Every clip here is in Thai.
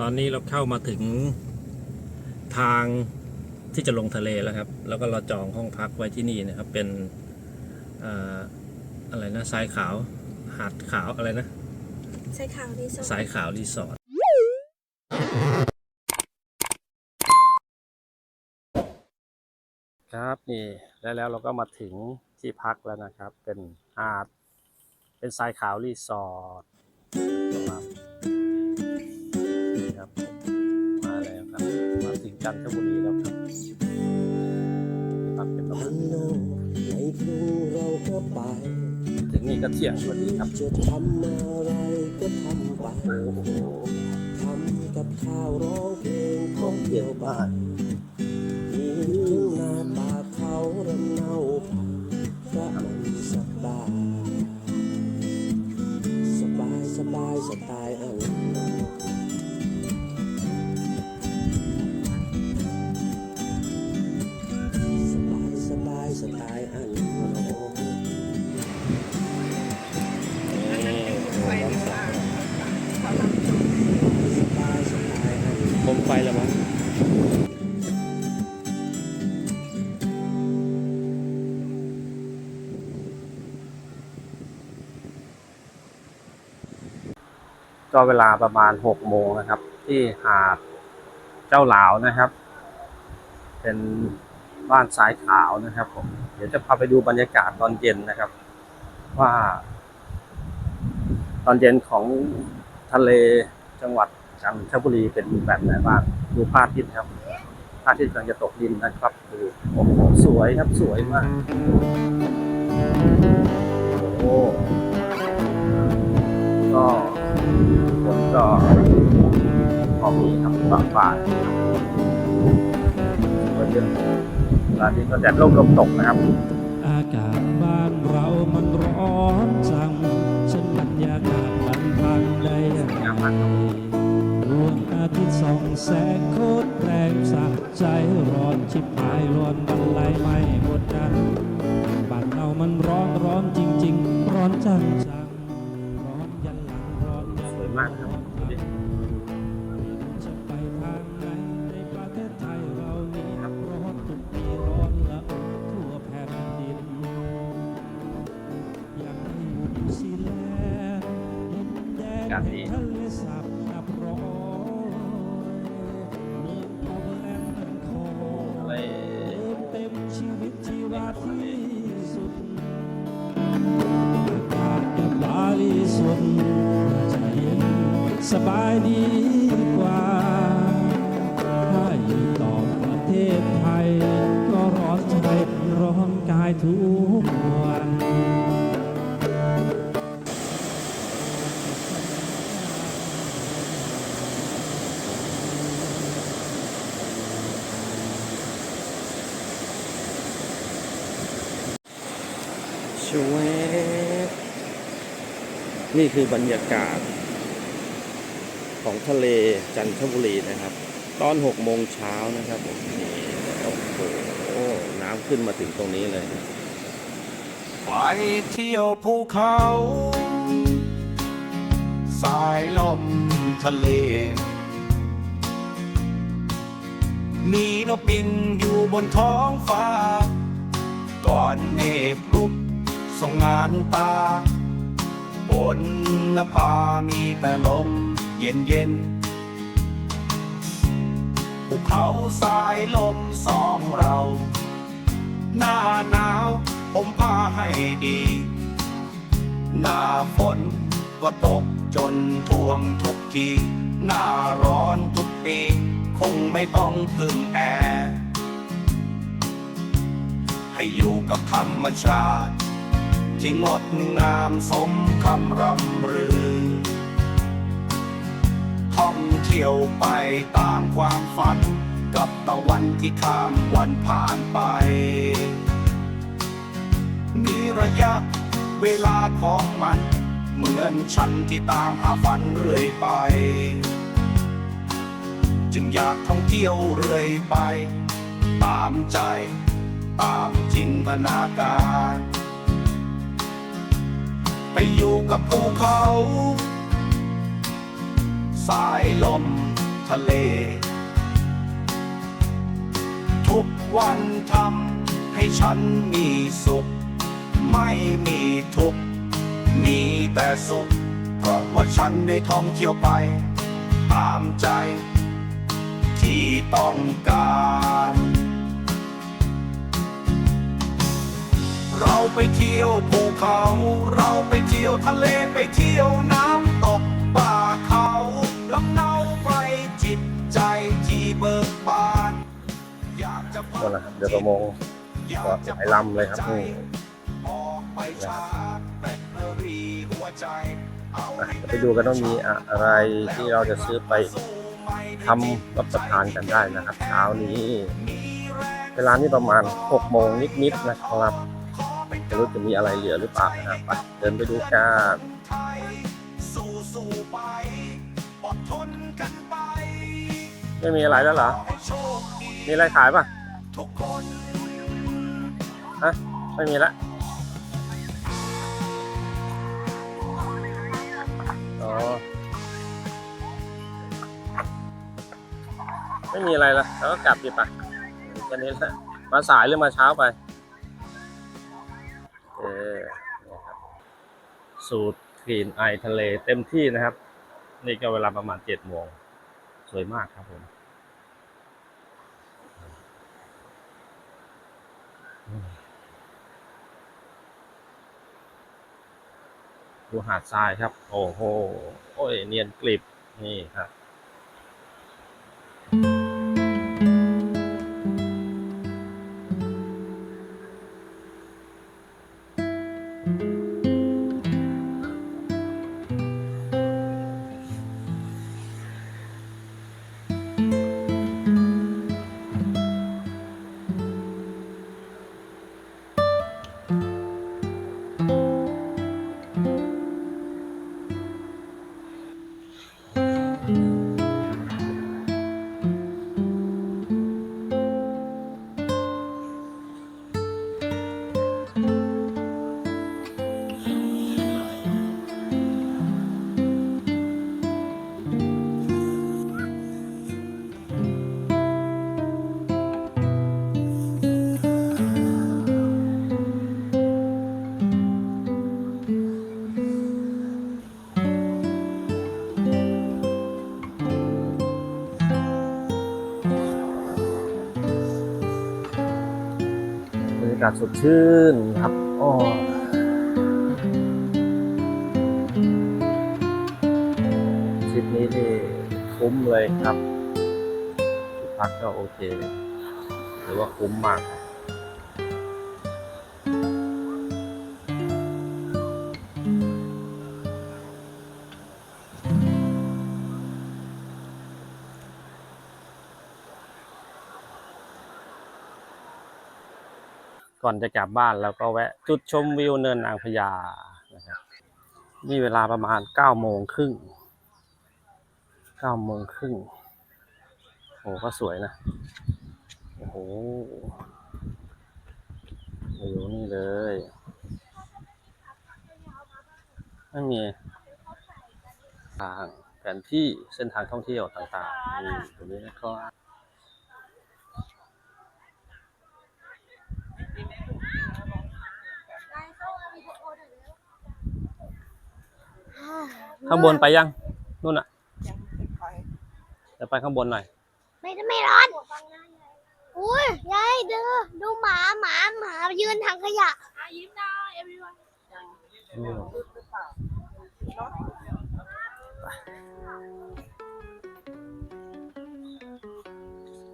ตอนนี้เราเข้ามาถึงทางที่จะลงทะเลแล้วครับ แล้วก็เราจองห้องพักไว้ที่นี่นะครับ เป็นอ่าอะไรนะทรายขาว หาดขาวอะไรนะใช่ข่าวที่สองสายขาวรีสอร์ทครับนี่แล้วแล้วเราก็มาถึงที่พักแล้วนะครับ เป็นหาด เป็นทรายขาวรีสอร์ทครับ จันทบุรีแล้วครับครับเป็นประมาบ้าณนนี้นอกในกรุงเราก็ไปถึงนี่ก็เที่ยงพอดีครับจะทำอะไรก็ทำไปโอ้โหทำกับข้าวร้องเพลงท่องเที่ยวบ้านมีทุ่งนาป่าเขารำเนาก็มันสบายสบายสบายสไตล์อันน ก็เวลาประมาณหกโมงนะครับ ที่หาดเจ้าหลาวนะครับ เป็นบ้านสายขาวนะครับผมเดี๋ยวจะพาไปดูบรรยากาศตอนเย็นนะครับ ว่า ตอนเย็นของทะเลจังหวัดจันทบุรีเป็นแบบไหนบ้างดูพระอาทิตย์ครับพระอาทิตย์กำลังจะตกดินนะครับดูโอ้โหสวยครับสวยมากโอ้ก็ ก็พอมีครับบางฝ่ายก็เยอะเวลานี้ก็แดดร่มลมตกนะครับ อากาศบ้านเรามันร้อนจังฉันบรรยากาศมันพังได้ย่างไรดวงอาทิตย์ส่องแสงโคตรแรงสะใจร้อนชิบหายร้อนบรรลัยไม่หมดกันบ้านเรามันร้อนร้อนจริง ๆ ร้อนจัง มากครับดูดิจะ สบายดีกว่า ถ้าอยู่ต่อประเทศไทย ก็ร้อนใจร้อนกายทุกวันชวบนี่คือบรรยากาศ ของทะเลจันทบุรีนะครับ ตอนหกโมงเช้านะครับผมนี่โอ้โหน้ำขึ้นมาถึงตรงนี้เลย ไปเที่ยวภูเขา สายลมทะเล มีนกบินอยู่บนท้องฟ้า ก่อนเมฆลุกส่งงานตา บนนภามีแต่ลม เย็นเย็นภูเขาสายลมสองเรา หน้าหนาวผมพาให้ดี หน้าฝนก็ตกจนท่วมทุกที หน้าร้อนทุกปี คงไม่ต้องพึ่งแอร์ให้อยู่กับธรรมชาติ ที่งดงามสมคำรำรือ ที่ยวไปตามความฝัน กับตะวันที่ข้ามวันผ่านไป มีระยะเวลาของมัน เหมือนฉันที่ตามหาฝันเรื่อยไป จึงอยากท่องเที่ยวเรื่อยไป ตามใจ ตามจินตนาการ ไปอยู่กับภูเขา สายลมทะเล ทุกวันทำให้ฉันมีสุข ไม่มีทุกข์มีแต่สุข เพราะว่าฉันได้ท่องเที่ยวไป ตามใจ ที่ต้องการ เราไปเที่ยวภูเขา เราไปเที่ยวทะเลไปเที่ยวน้ำากจะพักนั่นแหละครับเรือประมงอยาก็กจะหลายลำเลยครับนี่ออกไปชาร์จแบตเตอรี่หัวใจเอาอะให้เดี๋ยวไปดูกันว่ามีอะไรที่เราจะซื้อไปทำรับประทานกันได้นะครับเช้านี้เวลานี้ประมาณ6โมงนิดๆนะครับไม่รู้จะมีอะไรเหลือหรือเปล่านะครับไปเดินไปดูกันไทยสู้สู้ไปอดทนกันไปไม่มีอะไรแล้วเหรอให้โชคดีมีอะไรขายป่ะทุกคน ฮะไม่มีละอ๋อไม่มีอะไรละแล้วก็กลับดีป่ะแค่นี้ละมาสายหรือมาเช้าไปเออสูตรกรีนไอทะเลเต็มที่นะครับ นี่ก็เวลาประมาณเจ็ดโมง สวยมากครับผม ดูหาดทรายครับ โอ้โห โอ้ย เนียนกริบ นี่ครับากาศสดชื่นครับอ้อทริปนี้นี่คุ้มเลยครับ พักก็โอเค หรือว่าคุ้มมากครับ ก่อนจะกลับบ้านแล้วก็แวะจุดชมวิวเนินนางพญานะครับนี่เวลาประมาณเก้าโมงครึ่งเก้าโมงครึ่งโอ้ก็สวยนะ โอ้โหวิวนี่เลยไม่มีทางแผนที่เส้นทางท่องเที่ยวต่างๆนี่ตรงนี้นะครับ ข้างบนไปยังนู่นอะจะไปข้างบนหน่อย ไม่ไม่ร้อนอุ้ยยายดูดูหมาหมาหมายืนถังขยะยิ้มได้ everyone อืม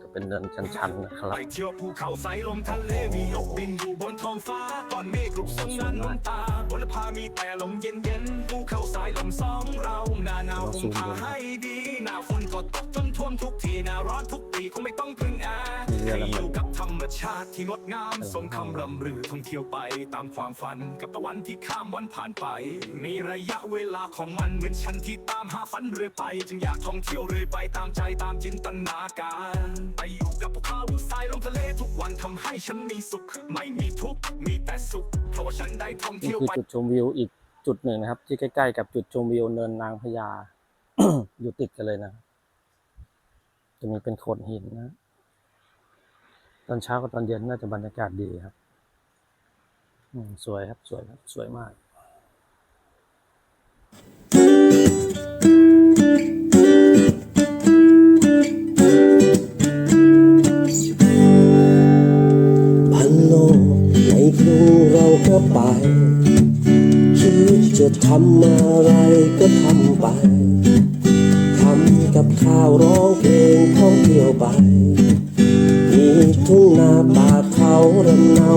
ก็เป็นเนินชันๆนะครับไปเที่ยวภูเขาสายลมทะเลมีนกบินอยู่บนท้องฟ้าตอนเมฆลุกสงนั้นน้ำตาบนพามีแต่ลมเย็นเย็นๆภู เขาสายลมสองเราหน้าหนาวคงพาให้ดีหน้าฝนก็ตกจนท่วมทุกทีหน้าร้อนทุกปีคงไม่ต้องพึ่งแอร์ให้อยู่กับธรรมชาติที่งดงามสมคำรำรือท่องเที่ยวไปตามความฝันกับตะวันที่ข้ามวันผ่านไป มีระยะเวลาของมันเหมือนฉันที่ตามหาฝันเรื่อยไป จึงอยากท่องเที่ยวเรื่อยไปตามใจตามจินตนาการไปอยู่กับภูเขาทรายลมทะเลทุกวันทำให้ฉันมีสุข ไม่มีทุกข์มีแต่สุขเพราะฉันได้ท่องเที่ยวไปจุดชมวิวอีก จุดหนึ่งนะครับ ที่ใกล้ๆกับจุดชมวิวเนินนางพญาอยู่ติดกันเลยนะจะมีเป็นโขดหินนะ ตอนเช้ากับตอนเย็นน่าจะบรรยากาศดีครับสวยครับ สวยครับ สวยมากพันโลในกรุงเราก็ไป จะทำอะไรก็ทำไป ทำกับข้าวร้องเพลงท่องเที่ยวไป มีทุ่งนาป่าเขารำเนา